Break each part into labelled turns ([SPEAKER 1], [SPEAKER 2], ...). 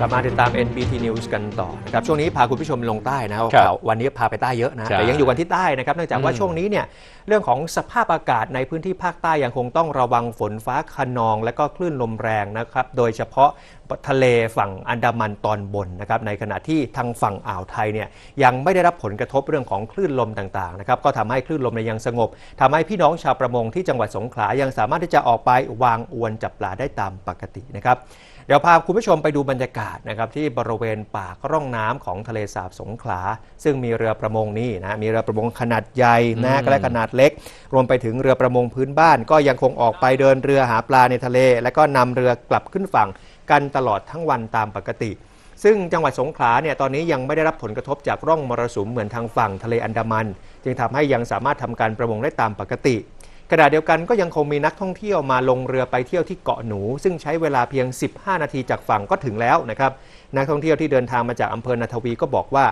[SPEAKER 1] กลับมาติดตาม NBT News กันต่อนะครับช่วงนี้พาคุณผู้ชมลงใต้นะครับ
[SPEAKER 2] ครับ
[SPEAKER 1] ข่าววันนี้พาไปใต้เยอะนะ
[SPEAKER 2] ใช่
[SPEAKER 1] แต่ยังอยู่กันที่ใต้นะครับเนื่องจากว่า
[SPEAKER 2] อืม
[SPEAKER 1] ช่วงนี้เนี่ยเรื่องของสภาพอากาศในพื้นที่ภาคใต้ยังคงต้องระวังฝนฟ้าคะนอง และก็คลื่นลมแรงนะครับโดยเฉพาะทะเลฝั่งอันดามันตอนบนนะครับในขณะที่ทางฝั่งอ่าวไทยเนี่ยยังไม่ได้รับผลกระทบเรื่องของคลื่นลมต่างๆนะครับก็ทำให้คลื่นลมเนี่ยยังสงบทำให้พี่น้องชาวประมงที่จังหวัดสงขลายังสามารถที่จะออกไปวางอวนจับปลาได้ตามปกตินะครับ เดี๋ยวพาคุณผู้ชมไปดูบรรยากาศนะครับที่บริเวณปากร่องน้ำของทะเลสาบสงขลา ซึ่งมีเรือประมงนี่นะมีเรือประมงขนาดใหญ่นะ
[SPEAKER 2] อืม
[SPEAKER 1] และขนาดเล็ก รวมไปถึงเรือประมงพื้นบ้าน ก็ยังคงออกไปเดินเรือหาปลาในทะเล และก็นำเรือกลับขึ้นฝั่งกันตลอดทั้งวันตามปกติซึ่งจังหวัดสงขลาเนี่ยตอนนี้ยังไม่ได้รับผลกระทบจากร่องมรสุมเหมือนทางฝั่งทะเลอันดามัน จึงทำให้ยังสามารถทำการประมงได้ตามปกติ ขณะเดียวกันก็ยังคงมีนักท่องเที่ยวมาลงเรือไปเที่ยวที่เกาะหนู ซึ่งใช้เวลาเพียง 15 นาทีจากฝั่งก็ถึงแล้วนะครับนักท่องเที่ยวที่เดินทางมาจากอำเภอนาทวีก็บอกว่า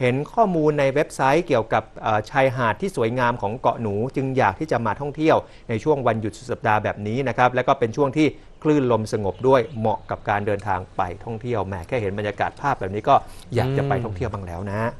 [SPEAKER 1] เห็นข้อมูลในเว็บไซต์เกี่ยวกับชายหาดที่สวยงามของเกาะหนู จึงอยากที่จะมาท่องเที่ยวในช่วงวันหยุดสุดสัปดาห์แบบนี้นะครับและก็เป็นช่วงที่คลื่นลมสงบด้วยเหมาะกับการเดินทางไปท่องเที่ยวแหมแค่เห็นบรรยากาศภาพแบบนี้ก็อยากจะไปท่องเที่ยวบ้างแล้วนะ